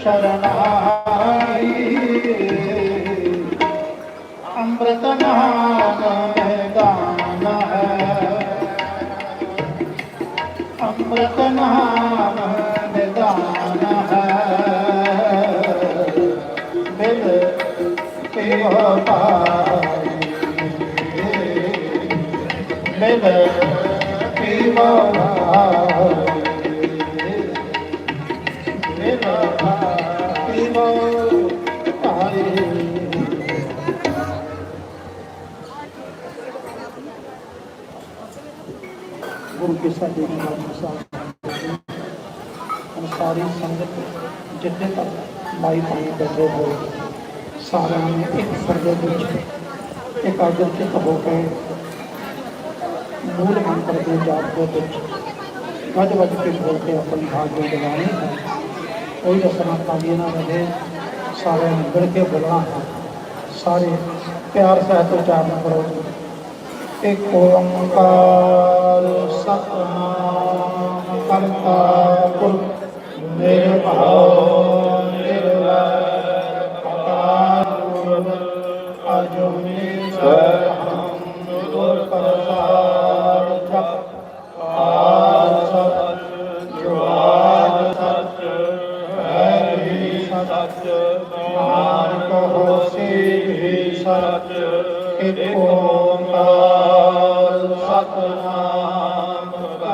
ਸ਼ਰਨਾਈ ਅੰਮ੍ਰਿਤ ਨਾਮ ਗਾਨ ਹੈ ਅੰਮ੍ਰਿਤ ਨਾਮ ਨਿਦਾਨ ਹੈ ਮਿਲ ਤੇ ਪਾਈ ਮਿਲ ਤੇ ਪਾਈ ਗੁਰੂ ਕੇ ਸਾਹਿਬ ਸਾਰੀ ਸੰਗਤ ਜਿੱਥੇ ਤੱਕ ਮਾਈ ਪਾਣੀ ਬੈਠੇ ਹੋਏ ਸਾਰਿਆਂ ਨੂੰ ਇੱਕ ਸਰਦੇ ਵਿੱਚ ਇਕਾਗਰ ਚਿੱਤ ਹੋ ਕੇ ਮੂਲ ਮੰਤਰ ਦੇ ਜਾਪ ਦੇ ਵਿੱਚ ਵੱਜ ਵੱਜ ਕੇ ਬੋਲ ਕੇ ਆਪਣੀ ਹਾਜ਼ਰ ਦਿਵਾਉਣੀ ਹੈ। ਕੋਈ ਰਸਨਾ ਕਾਗੀ ਨਾ ਰਹੇ ਸਾਰਿਆਂ ਨੂੰ ਮਿਲ ਕੇ ਬੋਲਣਾ ਸਾਰੇ ਪਿਆਰ ਸਹਿਤ ਉਚਾਰਨ ਕਰੋ। ਇੱਕ ਓੰਕਾਰ ਸਤਨਾਮ ਕਰਤਾ ਪੁਰਖ ਨਿਰਭਉ ਨਿਰਵੈਰ ਅਕਾਲ ਅਜੂਨੀ ਸਰਹੰ ਗੁਰ ਪ੍ਰਸਾਦ ਜਪ ਆਦ ਸਤ ਜੁਆਦ ਸਤ ਹੈ ਵੀ ਸਤ ਨਾਨਕ ਹੋਸੀ ਵੀ ਸਤ ਇਕ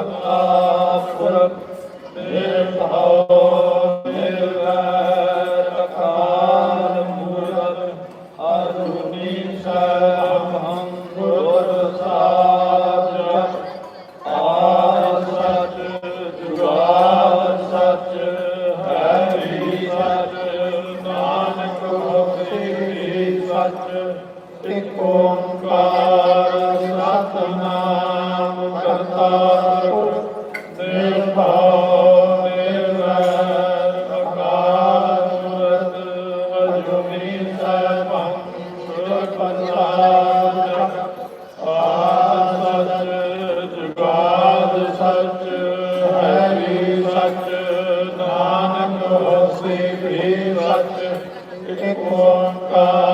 ਸਤਨਾਮ ਹੋਸੀ ਵੀ ਸਚ ਓੰਕਾਰ।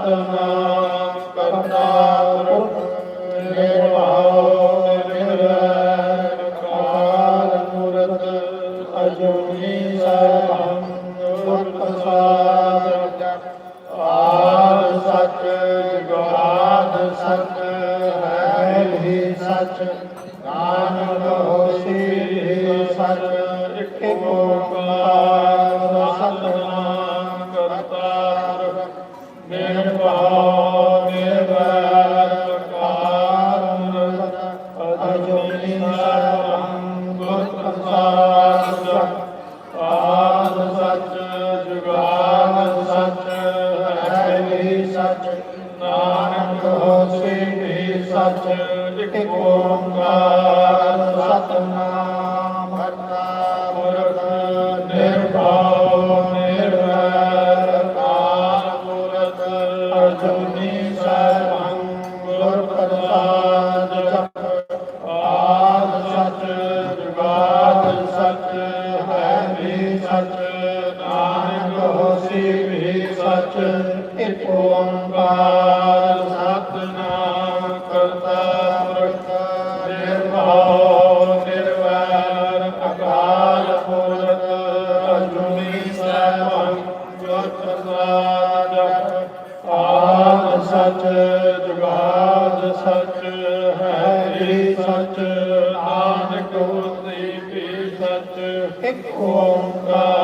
ਸਤਨਾਮ ਇਕ ਓੰਕਾਰ ਸਚ ਜੁਗਾਦ ਸਚ ਹਰਿ ਸਚ ਨਾਨਕ ਹੋਸੀ ਵੀ ਸਚ। ਇੱਕ ਓੰਕਾਰ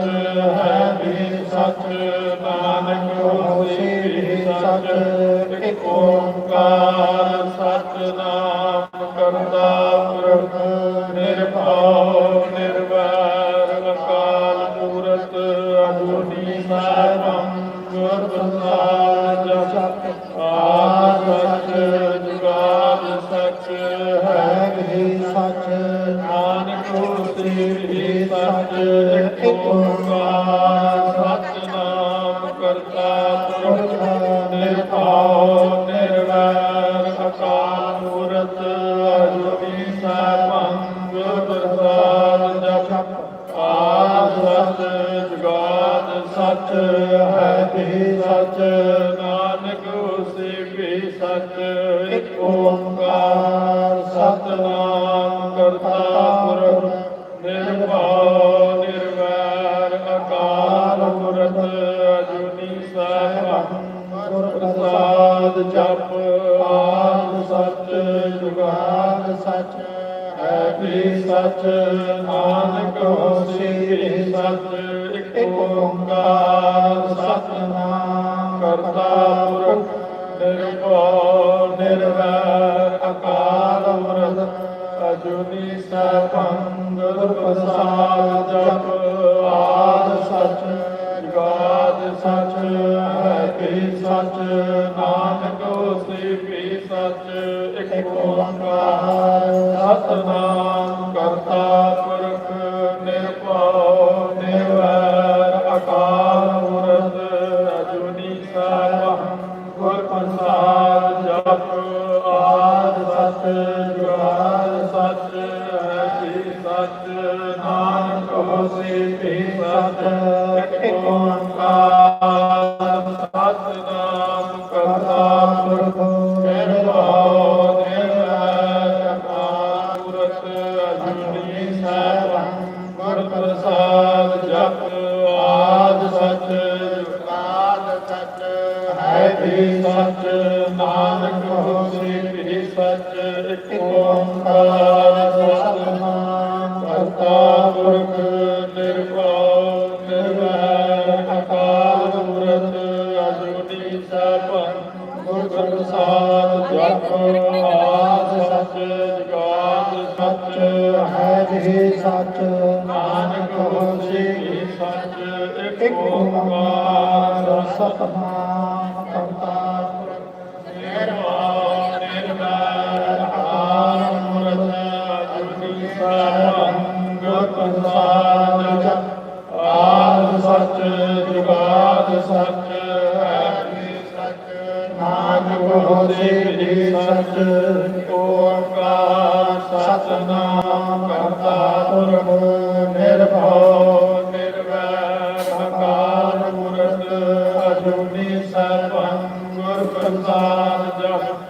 ਹੈ ਬਿਨ ਸਤ ਨਾਨਕ ਹੋਏ ਬਿਨ ਸਤ ਇੱਕ ਓੰਕਾਰ ਸਤਨਾਮ ਕਰਤਾ ਪੁਰਖ ਨਿਰਭਉ ਨਿਰਵੈਰ ਅਕਾਲ ਮੂਰਤ ਅਜੂਨੀ ਸਰਵੰ ਗੁਰ ਪ੍ਰਸਾਦ ਜਪ ਆਦ ਸਚ ਜੁਗਾਦ ਸਚ ਹੈ ਬਿਨ ਸਚ ਨਾਨਕ ਹੋਏ ਬਿਨ ਸਚ ਸਚ, ਨਾਨਕ ਸੇਵੀ ਸਚ, ਇੱਕ ਓੰਕਾਰ ਸਤਨਾਮ ਕਰਤਾ ਪੁਰਖ, ਨਿਰਭਉ, ਨਿਰਵੈਰ, ਅਕਾਲ ਪੁਰਖ, ਅਜੂਨੀ ਸਾਹਿਬ ਗੁਰ ਜਪ, ਆਦ ਸਚ, ਜੁਗਾਦ ਸਚ, ਹੈ ਵੀ ਸਚ, ਨਾਨਕ ਹੋਸੀ ਸਚ, ਇੱਕ ਓੰਕਾਰ ਸਤਨਾਮ ਕਰਤਾ ਪੁਰਖ ਨਿਰਭਉ ਪ੍ਰਸਾਦ ਜਪ ਸਚ ਜਗਾਦ ਸਚ ਸਚ ਨਾਨਕ ਹੋਸੀ ਸਚ ਇੱਕ ਸਤਨਾਮ Thank you. ਜੋਨੇ ਗੁਰ ਪ੍ਰਸਾਦ ਜਪ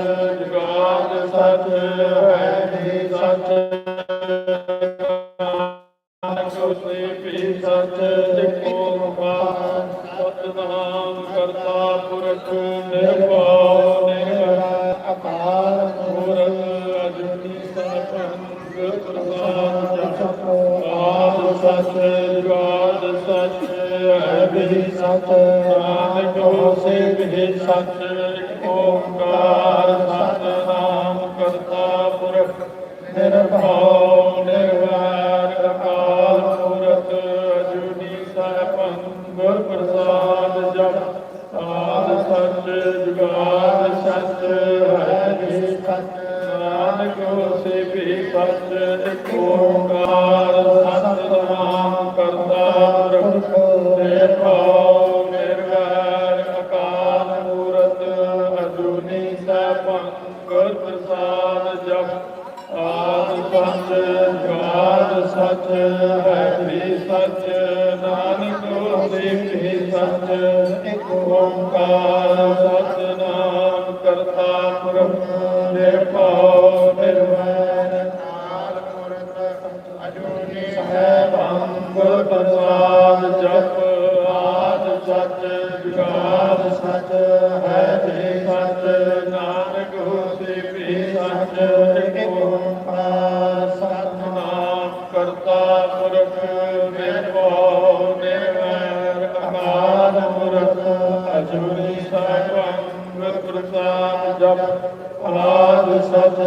ਜਗਾਦ ਸਤ ਹੈ ਜੀ ਸਤ ਸੁਤੇ ਪੀ ਸਤ ਜਿਕੋ ਮੁਖਾ ਸਤਨਾਮ ਕਰਤਾ ਪੁਰਖ ਨਿਰਭਉ ਨਿਰਭਉ ਅਕਾਲ ਮੂਰ ਅਜੂਨੀ ਸਤਿ ਪ੍ਰਸਾਦ ਜਪ। ਆਦ ਸਤ ਜਗਾਦ ਸਤ ਹੈ ਜੀ ਸਤ ਨਾਨਕ ਹੋਸੇ ਵੀ ਸਤ ਓਮਕਾਰ ਵੀ ਨਾਨਕ ਹੋਸੀ ਵੀ ਸੱਚ ਇੱਕ ਓੰਕਾਰ ਆਦ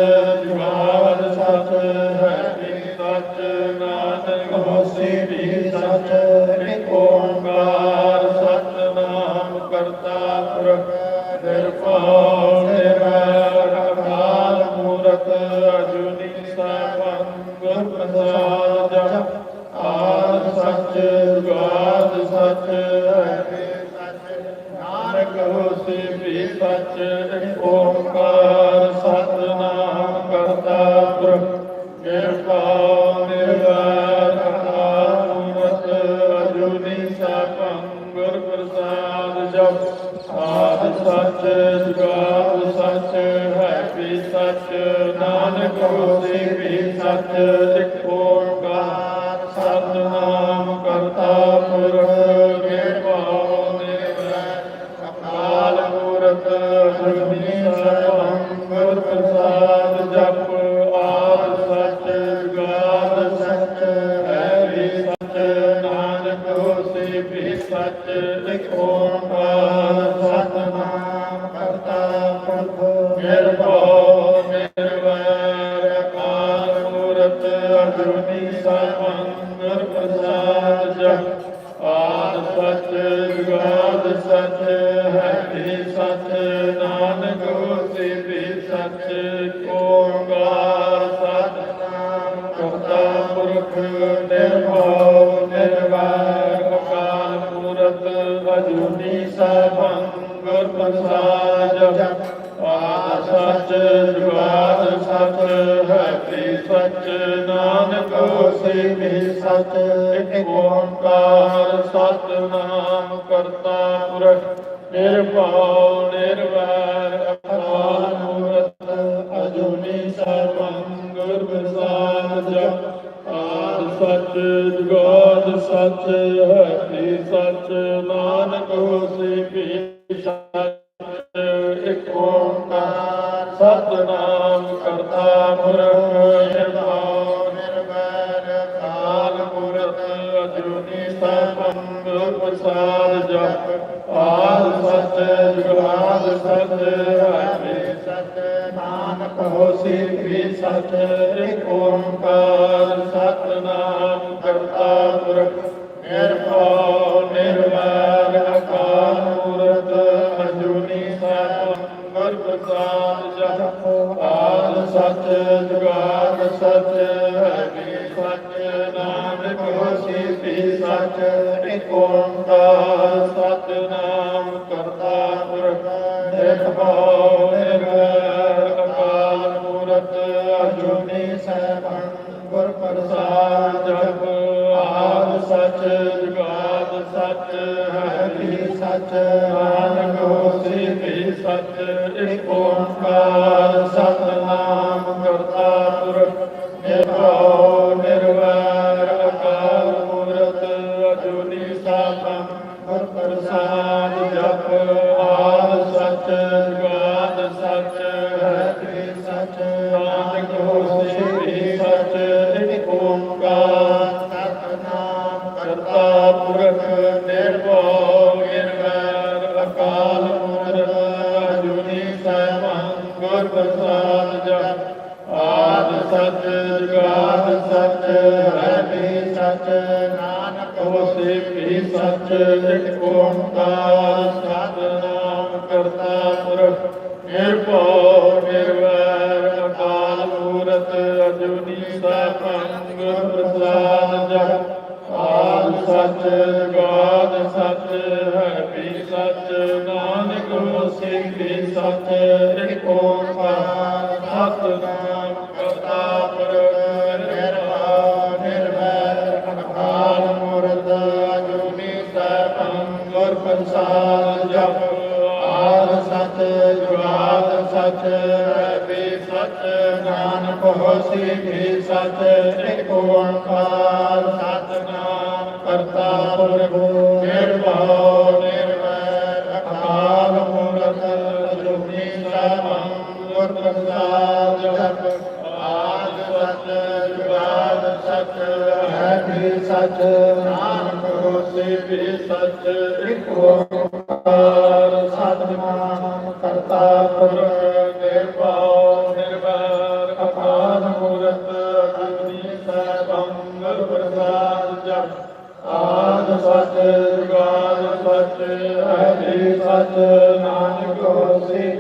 ਸੱਚ ਹੈ ਵੀ ਸਚ ਨਾਨਕ ਹੋਸੀ ਵੀ ਸੱਚ ਇੱਕ ਓੰਕਾਰ। ਸਤਨਾਮ ਕਰਤਾ ਪੁਰਖ ਸਤਨਾਮ ਕਰਤਾ ਪੁਰਖ ਨਿਰਭਉ, ਨਿਰਵੈਰ ਅਕਾਲ ਮੂਰਤ ਅਜੂਨੀ ਸੈਭੰ ਗੁਰ ਪ੍ਰਸਾਦ। ਜਪ ਆਦ ਸੱਚ ਜੁਗਾਦ ਸੱਚ ਹੈ ਵੀ ਨਾਨਕ ਹੋਸੀ ਵੀ ਸੱਚ। ਇੱਕ ਓੰਕਾਰ ਸਤਨਾਮ ਕਰਤਾ ਪੁਰਖ, ਨਿਰਭਉ, ਨਿਰਵੈਰ ਸੱਚ ਜੁਗਾਦ ਸੱਚ ਹੈ ਵੀ ਸੱਚ ਨਾਨਕ ਹੋਸੀ ਵੀ ਸੱਚ ਪ੍ਰਸਾਦ ਜਪ, ਆਦ ਸਤ ਜੁਗਾਦ ਸੱਚ ਹੈ ਵੀ ਸੱਚ, ਨਾਨਕ ਹੋਸੀ ਵੀ ਸੱਚ, ਇੱਕ ਓੰਕਾਰ ਸਤਨਾਮ ਕਰਤਾ ਪੁਰਖ, ਨਿਰਭਉ, ਨਿਰਵੈਰ, ਅਕਾਲ ਮੂਰਤ ਅਜੂਨੀ ਸੈਭੰ ਗੁਰ ਪ੍ਰਸਾਦ ਜਪ, ਆਦ ਸੱਚ ਜੁਗਾਦ ਸੱਚ ਸਚ ਇੱਕ ਸਤਨਾਮ ਕਰਤਾ ਪੁਰਖ ਨਿਰਭਉ ਨਿਰਵੈਰ ਅਕਾਲ ਮੂਰਤ ਅਜੂਨੀ ਸੈਭੰ ਗੁਰ ਪ੍ਰਸਾਦ ਜਪ ਆਦ ਸੱਚ, ਜੁਗਾਦ ਸੱਚ, ਹੈ ਵੀ ਨਾਨਕ ਹੋਸੀ ਵੀ ਸੱਚ ਇੱਕ ਸਤਨਾਮ ਕਰਤਾ ਸਚ ਓਮ ਦਾ ਸਤਨਾਮ ਕਰਤਾ ਪੁਰਖ, ਨਿਰਭਉ, ਨਿਰਵੈਰ, ਅਕਾਲ ਮੂਰਤ, ਅਜੂਨੀ ਸਾਪੰਗ ਪ੍ਰਸਾਦ ਜਪ ਆਲ ਸਚ, ਗਾਦ ਸਚ ਹਰਿ ਸਚ, ਨਾਨਕ ਹੋਸੀ ਸਚ ਓਮ ਦਾ ਸਤਨਾਮ ਹੋਸੀ ਭੀ ਸਤ ਇੱਕ ਓੰਕਾਰ ਸਤਨਾਮ ਕਰਤਾ ਪੁਰਖੋ ਨਿਰਭਉ ਨਿਰਵੈਰ ਅਕਾਲ ਮੂਰਤ ਅਜੂਨੀ ਸਾਮੰ ਗੁਰਪ੍ਰਸਾਦ ਜਪ ਆਦ ਸਤ ਜੁਗਾਦ ਸਤ ਹੈ ਭੀ ਸਤ ਨਾਮ ਨਿਰਭੈ ਸਚ, ਇੱਕ ਓੰਕਾਰ ਸਤਨਾਮ ਕਰਤਾ ਪੁਰ, ਨਿਰਭਉ ਨਿਰਭਰ ਅਪਾਰ ਮੂਰਤ, ਅਗਨੀ ਸਰਬੰ ਪ੍ਰਸਾਦ ਜਪ। ਆਦ ਸਚ ਜੁਗਾਦ ਸਚ ਅਹੇ ਸਚ, ਨਾਨਕ ਹੋਸੀ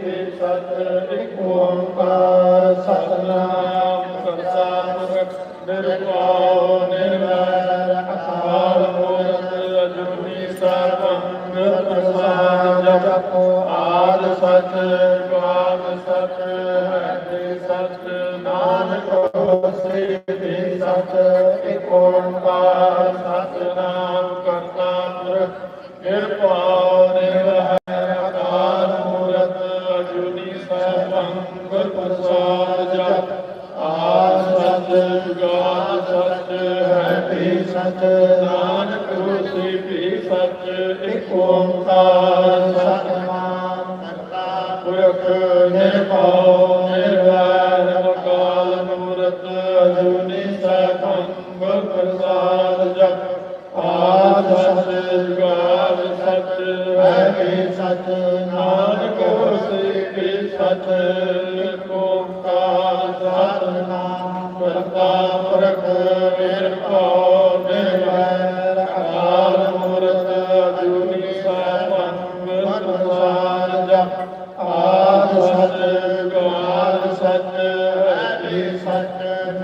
Corpo Só.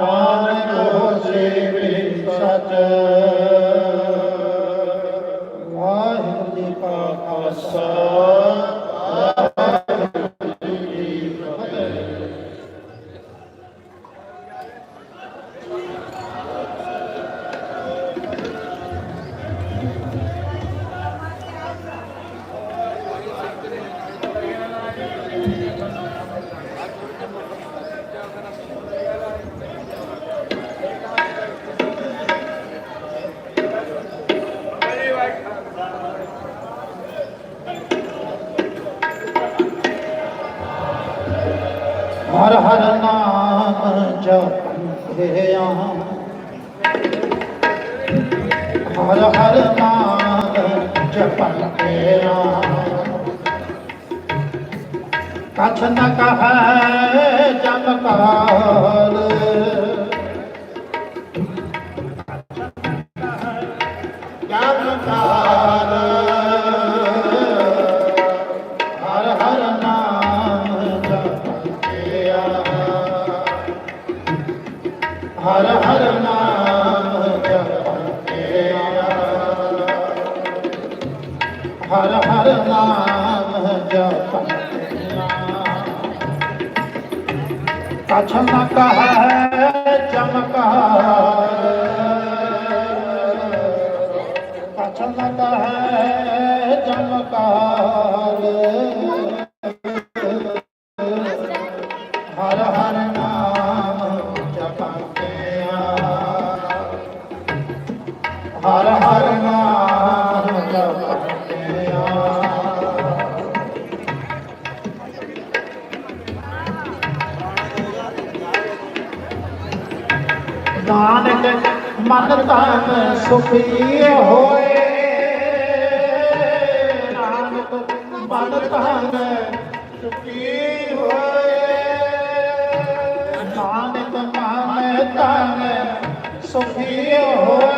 Amen. पल तेरा कछ न कह चमकार चमकार ਚਮਕ ਹੈ ਚਮਕਾਰ ਚਮਕ ਹੈ ਚਮਕਾਰ ਸੁਖੀ ਹੋਏ। ਨਾਨਕ ਮਨ ਤਨ ਸੁਖੀ ਹੋਏ। ਨਾਨਕ ਮਨ ਤਨ ਸੁਖੀ ਹੋਏ।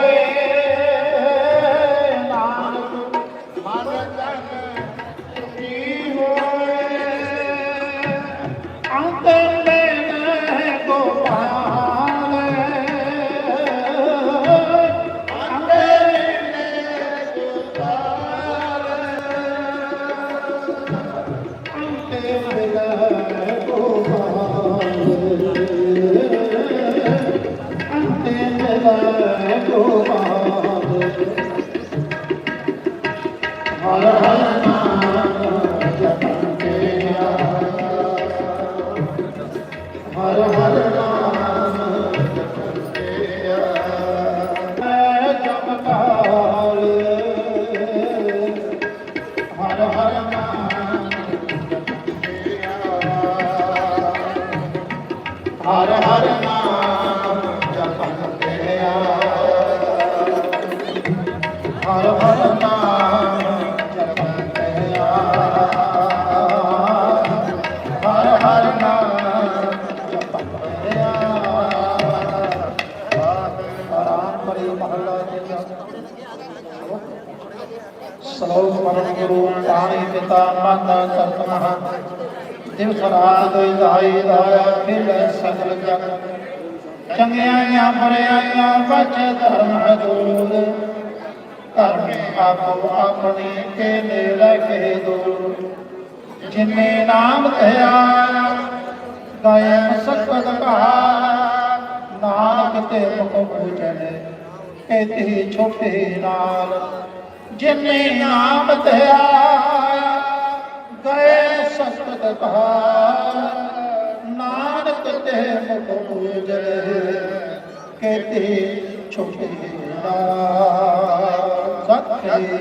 ਹਰ ਹਰ ਨਾਮ ਜਪਤੇ ਹਰ ਹਰ ਨਾਮ ਜਪਤੇ ਆਰਾਮ ਕਰੀ ਮਹੱਲਾ ਸਲੋਕ ਪਰਮ ਗੁਰੂ ਪਾਣੀ ਪਿਤਾ ਮਾਤਾ ਸਰਤਮਹਾ ਦਿਵਸ ਰਾਤ ਦਾਈ ਦਾਇਆ ਖੇਲ ਸਗਲ ਜਗ ਚੰਗਿਆਈਆਂ ਬਰਿਆਈਆਂ ਬਚ ਧਰਮ ਹਦੂਰ ਆਪੋ ਆਪਣੇ ਕੇਲੇ ਨੇੜੇ ਕੇ ਦੂਰ ਜਿਨੇ ਨਾਮ ਧਿਆ ਗਏ ਸਕਤ ਕਹਾ ਨਾਨਕ ਤੇ ਮੁਖ ਬੂਝਣ ਕਹਤੇ ਛੋਟੇ ਨਾਲ। ਜਿਨੇ ਨਾਮ ਧਿਆ ਗਏ ਸਕਤ ਕਹਾ ਨਾਨਕ ਤੇ ਮੁਖ ਬੂਝਣ ਕਹਤੇ ਛੋਟੇ ਨਾਲ। ਸਤਿ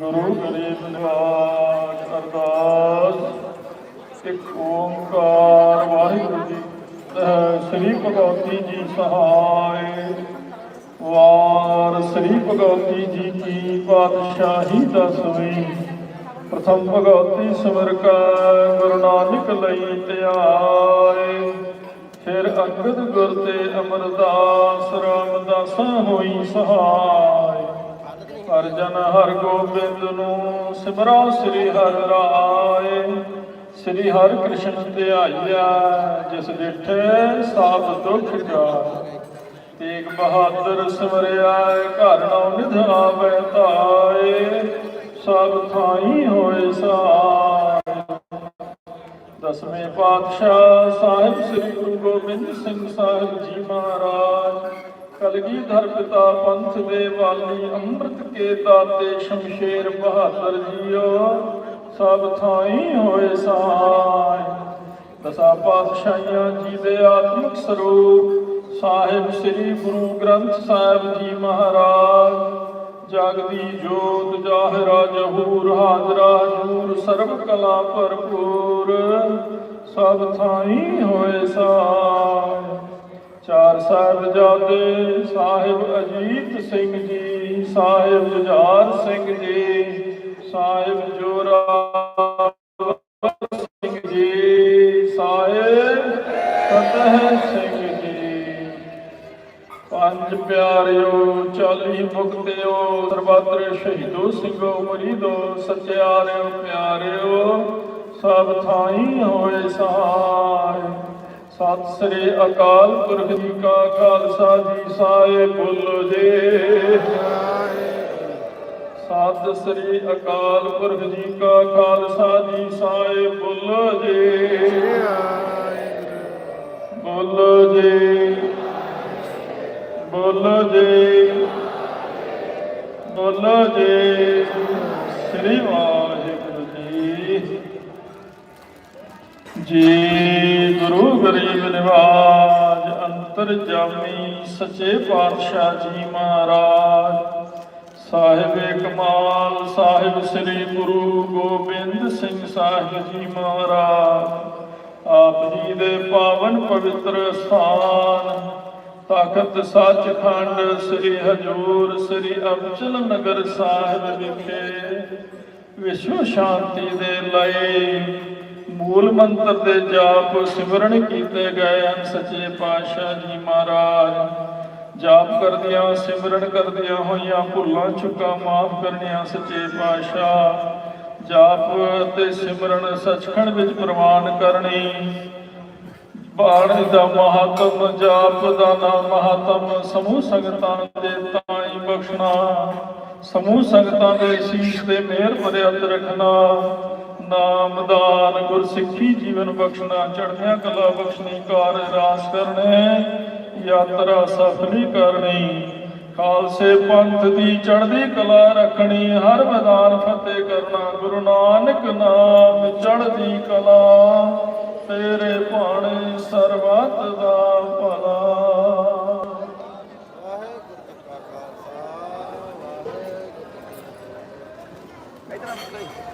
ਗੁਰੂ ਗਰੀਬ ਨਿਵਾਜ ਅਰਦਾਸ। ਇੱਕ ਓੰਕਾਰ ਵਾਹਿਗੁਰੂ ਜੀ ਸ੍ਰੀ ਭਗਵਤੀ ਜੀ ਸਹਾਇ ਵਾਰ ਸ੍ਰੀ ਭਗਵਤੀ ਜੀ ਕੀ ਪਾਤਸ਼ਾਹੀ ਦਸਵੀਂ। ਪ੍ਰਥਮ ਭਗਵਤੀ ਸਿਮਰ ਕੈ ਗੁਰੂ ਨਾਨਕ ਲਈ ਧਿਆਏ ਫਿਰ ਅੰਗਦ ਗੁਰ ਤੇ ਅਮਰਦਾਸ ਰਾਮਦਾਸਾਂ ਹੋਈ ਸਹਾਇ। ਅਰਜਨ ਜਨ ਹਰ ਗੋਬਿੰਦ ਨੂੰ ਸਿਮਰੋ ਸ੍ਰੀ ਹਰਿ ਰਾਏ। ਸ੍ਰੀ ਹਰਿ ਕ੍ਰਿਸ਼ਨ ਧਿਆਈਆ ਜਿਸ ਡਿਠੇ ਸਭ ਦੁਖ ਜਾਏ। ਤੇਗ ਬਹਾਦਰ ਸਿਮਰਿਆ, ਘਰ ਨਉ ਨਿਧ ਤਾਏ। ਸਭ ਥਾਈ ਹੋਏ ਸਾਏ। ਦਸਵੇਂ ਪਾਤਸ਼ਾਹ ਸਾਹਿਬ ਸ੍ਰੀ ਗੁਰੂ ਗੋਬਿੰਦ ਸਿੰਘ ਸਾਹਿਬ ਜੀ ਮਹਾਰਾਜ ਕਲਗੀਧਰ ਪਿਤਾ ਪੰਥ ਦੇ ਵਾਲੀ ਅੰਮ੍ਰਿਤ ਕੇ ਦਾਤੇ ਸ਼ਮਸ਼ੇਰ ਬਹਾਦਰ ਜੀਓ, ਸਭ ਥਾਈ ਹੋਏ ਸਾਈ ਦਸਾਂ ਪਾਤਸ਼ਾਹੀਆਂ ਜੀ ਦੇ ਆਤਮਿਕ ਸਰੂਪ, ਸਾਹਿਬ ਸ੍ਰੀ ਗੁਰੂ ਗ੍ਰੰਥ ਸਾਹਿਬ ਜੀ ਮਹਾਰਾਜ। ਜਗਦੀ ਜੋਤ ਜਾਹਿਰਾ ਜਹੂਰ, ਹਾਜ਼ਰਾ ਹਜੂਰ ਸਰਬ ਕਲਾ ਭਰਪੂਰ। ਸਭ ਥਾਈ ਹੋਏ ਸਾਰ। ਚਾਰ ਸਾਹਿਬਜ਼ਾਦੇ ਸਾਹਿਬ ਅਜੀਤ ਸਿੰਘ ਜੀ, ਸਾਹਿਬ ਜੁਝਾਰ ਸਿੰਘ ਜੀ, ਸਾਹਿਬ ਜੋਰਾ ਸਿੰਘ ਜੀ, ਸਾਹਿਬ ਫਤਿਹ ਸਿੰਘ ਜੀ। ਪੰਜ ਪਿਆਰਿਓ, ਚਾਲੀ ਮੁਕਤਿਓ ਸਰਬੱਤਰ ਸ਼ਹੀਦੋ ਸਿੰਘੋ, ਮਰੀਦੋ ਸਚਿਆਰਿਓ ਪਿਆਰਿਓ ਸਭ ਥਾਈ ਹੋਏ ਸਹਾਇ ਸਤਿ ਸ੍ਰੀ ਅਕਾਲ ਪੁਰਖ ਜੀ ਕਾ ਖਾਲਸਾ ਜੀ ਸਾਏ ਬੋਲੋ ਜੀ। ਸਤਿ ਸ੍ਰੀ ਅਕਾਲ ਪੁਰਖ ਜੀ ਕਾ ਖਾਲਸਾ ਜੀ ਸਾਏ ਬੋਲੋ ਜੀ। ਬੋਲੋ ਜੀ। ਬੋਲੋ ਜੀ। ਬੋਲੋ ਜੀ। ਸ੍ਰੀ ਵਾਹਿਗੁਰੂ ਜੀ ਜੀ, ਗੁਰੂ ਗਰੀਬ ਨਿਵਾਜ ਅੰਤਰਜਾਮੀ ਸੱਚੇ ਪਾਤਸ਼ਾਹ ਜੀ ਮਹਾਰਾਜ। ਸਾਹਿਬ ਕਮਾਲ ਸਾਹਿਬ ਸ੍ਰੀ ਗੁਰੂ ਗੋਬਿੰਦ ਸਿੰਘ ਸਾਹਿਬ ਜੀ ਮਹਾਰਾਜ। ਆਪ ਜੀ ਦੇ ਪਾਵਨ ਪਵਿੱਤਰ ਸਥਾਨ ਤਖਤ ਸੱਚਖੰਡ ਸ੍ਰੀ ਹਜੂਰ ਸ੍ਰੀ ਅਬਚਲ ਨਗਰ ਸਾਹਿਬ ਵਿਖੇ ਵਿਸ਼ਵ ਸ਼ਾਂਤੀ ਦੇ ਲਈ ਮੂਲ ਮੰਤਰ ਦੇ ਜਾਪ ਸਿਮਰਨ ਕੀਤੇ ਗਏ ਹਨ, ਸੱਚੇ ਪਾਤਸ਼ਾਹ ਜੀ ਮਹਾਰਾਜ। ਜਾਪ ਕਰਦਿਆਂ, ਸਿਮਰਨ ਕਰਦਿਆਂ ਹੋਈਆਂ ਭੁੱਲਾਂ, ਚੁੱਕਾਂ ਮਾਫ ਕਰਨੀਆਂ, ਸੱਚੇ ਪਾਤਸ਼ਾਹ। ਜਾਪ ਤੇ ਸਿਮਰਨ ਸੱਚਖੰਡ ਵਿੱਚ ਪ੍ਰਵਾਨ ਕਰਨੀ। ਬਾਣੀ ਦਾ ਮਹਾਤਮ ਜਾਪ ਦਾ ਨਾਮ ਮਹਾਤਮ ਸਮੂਹ ਸੰਗਤਾਂ ਦੇ ਤਾਈ ਬਖਸ਼ਣਾ। ਸਮੂਹ ਸੰਗਤਾਂ ਦੇ ਸੀਸ ਤੇ ਮਿਹਰ ਭਰਿਆ ਹੱਥ ਰੱਖਣਾ। ਨਾਮਦਾਨ ਗੁਰਸਿੱਖੀ ਜੀਵਨ ਬਖਸ਼ਣਾ, ਚੜ੍ਹਦਿਆਂ ਕਲਾ ਬਖਸ਼ਣੀ, ਕਾਰ ਰਾਸ ਕਰਨੇ, ਯਾਤਰਾ ਸਫਲੀ ਕਰਨੀ। ਖਾਲਸੇ ਪੰਥ ਦੀ ਚੜ੍ਹਦੀ ਕਲਾ ਰੱਖਣੀ, ਹਰ ਮੈਦਾਨ ਫਤਿਹ ਕਰਨਾ, ਗੁਰੂ ਨਾਨਕ ਨਾਮ ਚੜ੍ਹਦੀ ਕਲਾ। ਤੇਰੇ ਭਾਣੇ ਸਰਬੱਤ ਦਾ ਭਲਾ। ਇਧਰ ਆ